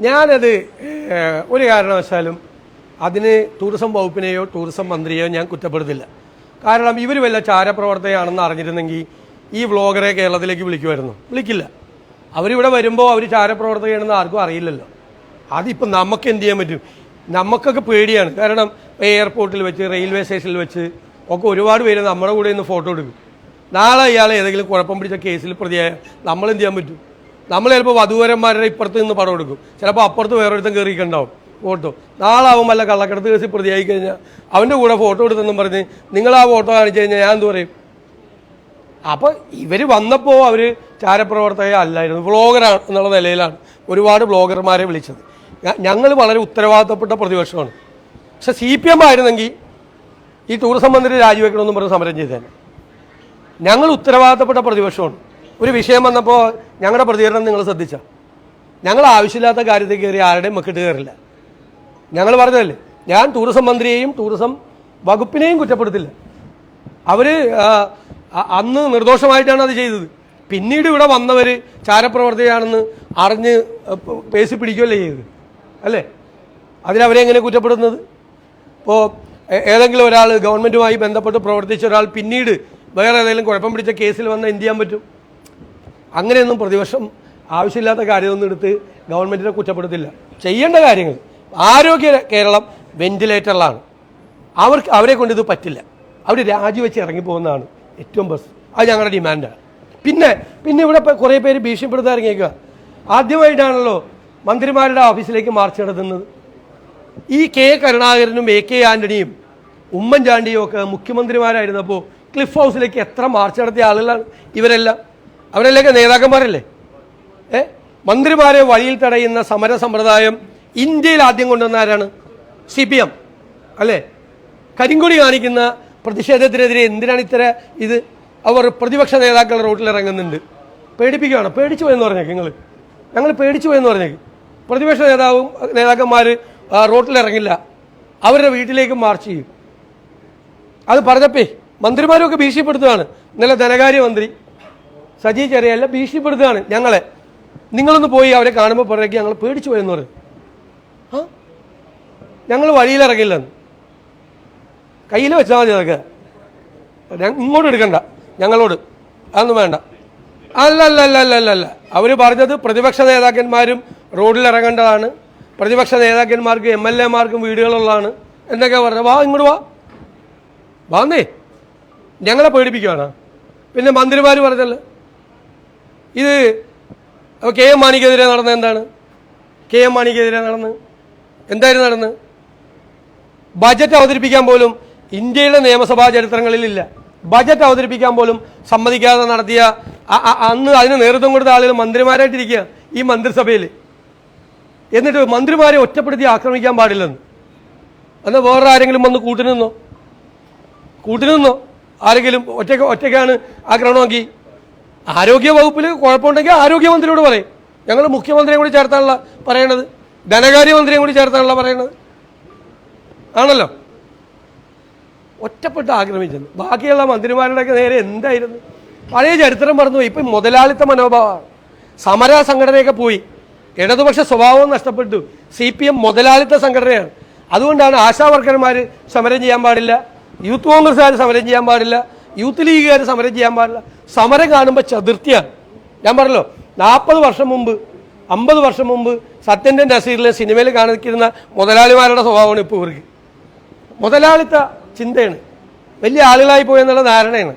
ഞാനത് ഒരു കാരണവശാലും അതിന് ടൂറിസം വകുപ്പിനെയോ ടൂറിസം മന്ത്രിയെയോ ഞാൻ കുറ്റപ്പെടുത്തില്ല. കാരണം ഇവർ വല്ല ചാരപ്രവർത്തകയാണെന്ന് അറിഞ്ഞിരുന്നെങ്കിൽ ഈ വ്ളോഗറെ കേരളത്തിലേക്ക് വിളിക്കുമായിരുന്നു. വിളിക്കില്ല. അവരിവിടെ വരുമ്പോൾ അവർ ചാരപ്രവർത്തകയാണെന്ന് ആർക്കും അറിയില്ലല്ലോ. അതിപ്പോൾ നമുക്ക് എന്ത് ചെയ്യാൻ പറ്റും? നമുക്കൊക്കെ പേടിയാണ്. കാരണം എയർപോർട്ടിൽ വെച്ച് റെയിൽവേ സ്റ്റേഷനിൽ വെച്ച് ഒക്കെ ഒരുപാട് പേര് നമ്മുടെ കൂടെ നിന്ന് ഫോട്ടോ എടുക്കും. നാളെ ഇയാൾ ഏതെങ്കിലും കുഴപ്പം പിടിച്ച കേസിൽ പ്രതിയായ നമ്മൾ എന്ത് ചെയ്യാൻ പറ്റും? നമ്മൾ ചിലപ്പോൾ വധുവരന്മാരുടെ ഇപ്പുറത്ത് നിന്ന് പടം എടുക്കും. ചിലപ്പോൾ അപ്പുറത്ത് വേറൊരുത്തം കയറിയിട്ടുണ്ടാവും ഫോട്ടോ നാളെ ആവും വല്ല കള്ളക്കടത്ത് കേസിൽ പ്രതിയായി കഴിഞ്ഞാൽ അവന്റെ കൂടെ ഫോട്ടോ എടുത്തെന്നും പറഞ്ഞ് നിങ്ങൾ ആ ഫോട്ടോ കാണിച്ചു കഴിഞ്ഞാൽ ഞാൻ എന്ത് പറയും? അപ്പോൾ ഇവർ വന്നപ്പോൾ അവർ ചാരപ്രവർത്തക അല്ലായിരുന്നു. ബ്ലോഗറാണ് എന്നുള്ള നിലയിലാണ് ഒരുപാട് ബ്ലോഗർമാരെ വിളിച്ചത്. ഞങ്ങൾ വളരെ ഉത്തരവാദിത്തപ്പെട്ട പ്രതിപക്ഷമാണ്. പക്ഷെ സി പി എം ആയിരുന്നെങ്കിൽ ഈ ടൂറിസം മന്ത്രി രാജിവെക്കണമെന്നും പറഞ്ഞ് സമരം ചെയ്തേനെ. ഞങ്ങൾ ഉത്തരവാദിത്തപ്പെട്ട പ്രതിപക്ഷമാണ്. ഒരു വിഷയം വന്നപ്പോൾ ഞങ്ങളുടെ പ്രതികരണം നിങ്ങൾ ശ്രദ്ധിച്ച. ഞങ്ങൾ ആവശ്യമില്ലാത്ത കാര്യത്തിൽ കയറി ആരുടെയും മക്കിട്ട് കയറില്ല. ഞങ്ങൾ പറഞ്ഞതല്ലേ ഞാൻ ടൂറിസം മന്ത്രിയെയും ടൂറിസം വകുപ്പിനെയും കുറ്റപ്പെടുത്തില്ല. അവർ അന്ന് നിർദോഷമായിട്ടാണ് അത് ചെയ്തത്. പിന്നീട് ഇവിടെ വന്നവർ ചാരപ്രവർത്തിയാണെന്ന് അറിഞ്ഞ് പേസി പിടിക്കുകയല്ലേ ചെയ്തത്. അല്ലേ? അതിനവരെ എങ്ങനെ കുറ്റപ്പെടുന്നത് ഇപ്പോൾ ഏതെങ്കിലും ഒരാൾ ഗവൺമെന്റുമായി ബന്ധപ്പെട്ട് പ്രവർത്തിച്ച ഒരാൾ പിന്നീട് വേറെ ഏതെങ്കിലും കുഴപ്പം പിടിച്ച കേസിൽ വന്ന് എന്ത് ചെയ്യാൻ പറ്റും? അങ്ങനെയൊന്നും പ്രതിപക്ഷം ആവശ്യമില്ലാത്ത കാര്യമൊന്നും എടുത്ത് ഗവൺമെന്റിനെ കുറ്റപ്പെടുത്തില്ല. ചെയ്യേണ്ട കാര്യങ്ങൾ. ആരോഗ്യ കേരളം വെന്റിലേറ്ററിലാണ്. അവർക്ക് അവരെ കൊണ്ട് ഇത് പറ്റില്ല. അവർ രാജിവെച്ച് ഇറങ്ങിപ്പോകുന്നതാണ് ഏറ്റവും ബസ്. അത് ഞങ്ങളുടെ ഡിമാൻഡാണ്. പിന്നെ പിന്നെ ഇവിടെ കുറേ പേര് ഭീഷണിപ്പെടുത്താൻ ഇറങ്ങിയേക്കുക ആദ്യമായിട്ടാണല്ലോ മന്ത്രിമാരുടെ ഓഫീസിലേക്ക് മാർച്ച് നടത്തുന്നത്. ഈ കെ കരുണാകരനും എ കെ ആന്റണിയും ഉമ്മൻചാണ്ടിയും ഒക്കെ മുഖ്യമന്ത്രിമാരായിരുന്നപ്പോൾ ക്ലിഫ് ഹൗസിലേക്ക് എത്ര മാർച്ച് നടത്തിയ ആളുകളാണ് ഇവരെല്ലാം. അവരെല്ലാം നേതാക്കന്മാരല്ലേ? ഏ? മന്ത്രിമാരെ വഴിയിൽ തടയുന്ന സമര സമ്പ്രദായം ഇന്ത്യയിൽ ആദ്യം കൊണ്ടുവന്ന ആരാണ്? C P M. അല്ലേ? കരിങ്കൊടി കാണിക്കുന്ന പ്രതിഷേധത്തിനെതിരെ എന്തിനാണ് ഇത്ര ഇത്? അവർ പ്രതിപക്ഷ നേതാക്കൾ റോട്ടിൽ ഇറങ്ങുന്നുണ്ട്. പേടിപ്പിക്കുകയാണ്. പേടിച്ചു പോയെന്ന് പറഞ്ഞേക്ക് നിങ്ങൾ ഞങ്ങൾ പേടിച്ചു പോയെന്ന് പറഞ്ഞേക്ക്. പ്രതിപക്ഷ നേതാവും നേതാക്കന്മാർ റോട്ടിൽ ഇറങ്ങില്ല. അവരുടെ വീട്ടിലേക്ക് മാർച്ച് ചെയ്യും. അത് പറഞ്ഞപ്പേ മന്ത്രിമാരൊക്കെ ഭീഷണിപ്പെടുത്തുകയാണ് ഇന്നലെ ധനകാര്യമന്ത്രി സജി ചെറിയല്ല ഭീഷണിപ്പെടുത്തുകയാണ് ഞങ്ങളെ. നിങ്ങളൊന്ന് പോയി അവരെ കാണുമ്പോൾ പുറത്തേക്ക് ഞങ്ങൾ പേടിച്ചു പോയെന്ന് പറയും. ആ? ഞങ്ങൾ വഴിയിലിറങ്ങില്ലെന്ന് കയ്യിൽ വെച്ചാൽ മതി അതൊക്കെ. ഇങ്ങോട്ട് എടുക്കണ്ട. ഞങ്ങളോട്. അതൊന്നും വേണ്ട. അല്ല അല്ല അല്ല അല്ല അല്ല അല്ല അവർ പറഞ്ഞത് പ്രതിപക്ഷ നേതാക്കന്മാരും റോഡിൽ ഇറങ്ങേണ്ടതാണ്. പ്രതിപക്ഷ നേതാക്കന്മാർക്കും എം എൽ എമാർക്കും വീടുകളുള്ളതാണ്. എന്നൊക്കെ പറഞ്ഞത്? വാ ഇങ്ങോട്ട് വാ. വാന്നേ. ഞങ്ങളെ പേടിപ്പിക്കുവാണ്. പിന്നെ മന്ത്രിമാർ പറഞ്ഞല്ലോ ഇത് കെ എം മാണിക്കെതിരെ നടന്ന എന്താണ്? കെ എം മാണിക്കെതിരെ നടന്ന് എന്തായിരുന്നു നടന്ന്? ബജറ്റ് അവതരിപ്പിക്കാൻ പോലും ഇന്ത്യയിലെ നിയമസഭാ ചരിത്രങ്ങളിലില്ല ബജറ്റ് അവതരിപ്പിക്കാൻ പോലും സമ്മതിക്കാതെ നടത്തിയ അന്ന് അതിന് നേതൃത്വം കൊടുത്ത ആളുകൾ മന്ത്രിമാരായിട്ടിരിക്കുക ഈ മന്ത്രിസഭയിൽ. എന്നിട്ട് മന്ത്രിമാരെ ഒറ്റപ്പെടുത്തി ആക്രമിക്കാൻ പാടില്ലെന്ന്. എന്നാൽ വേറെ ആരെങ്കിലും വന്ന് കൂട്ടിനിന്നോ? കൂട്ടിനിന്നോ? ആരെങ്കിലും ഒറ്റ ഒറ്റയ്ക്കാണ് ആക്രമണമാക്കി ആരോഗ്യ വകുപ്പിൽ കുഴപ്പമുണ്ടെങ്കിൽ ആരോഗ്യമന്ത്രിയോട് പറയും. ഞങ്ങൾ മുഖ്യമന്ത്രിയെ കൂടി ചേർത്താനുള്ള പറയണത്. ധനകാര്യമന്ത്രിയെ കൂടി ചേർത്താനുള്ള പറയണത്. ആണല്ലോ? ഒറ്റപ്പെട്ട് ആക്രമിച്ചെന്ന് ബാക്കിയുള്ള മന്ത്രിമാരുടെയൊക്കെ നേരെ എന്തായിരുന്നു? പഴയ ചരിത്രം പറഞ്ഞു ഇപ്പം മുതലാളിത്ത മനോഭാവമാണ്. സമര സംഘടനയൊക്കെ പോയി. ഇടതുപക്ഷ സ്വഭാവം നഷ്ടപ്പെട്ടു. സി പി എം മുതലാളിത്ത സംഘടനയാണ്. അതുകൊണ്ടാണ് ആശാ വർക്കർമാർ സമരം ചെയ്യാൻ പാടില്ല. യൂത്ത് കോൺഗ്രസ്സുകാർ സമരം ചെയ്യാൻ പാടില്ല. യൂത്ത് ലീഗുകാർ സമരം ചെയ്യാൻ പാടില്ല. സമരം കാണുമ്പോൾ ചതുർത്ഥിയാണ് ഞാൻ പറഞ്ഞല്ലോ നാൽപ്പത് വർഷം മുമ്പ് അമ്പത് വർഷം മുമ്പ് സത്യന്റെ നസീറിലെ സിനിമയിൽ കാണിക്കുന്ന മുതലാളിമാരുടെ സ്വഭാവമാണ് ഇപ്പോൾ ഇവർക്ക്. മുതലാളിത്ത ചിന്തയാണ്. വലിയ ആളുകളായി പോയെന്നുള്ള ധാരണയാണ്.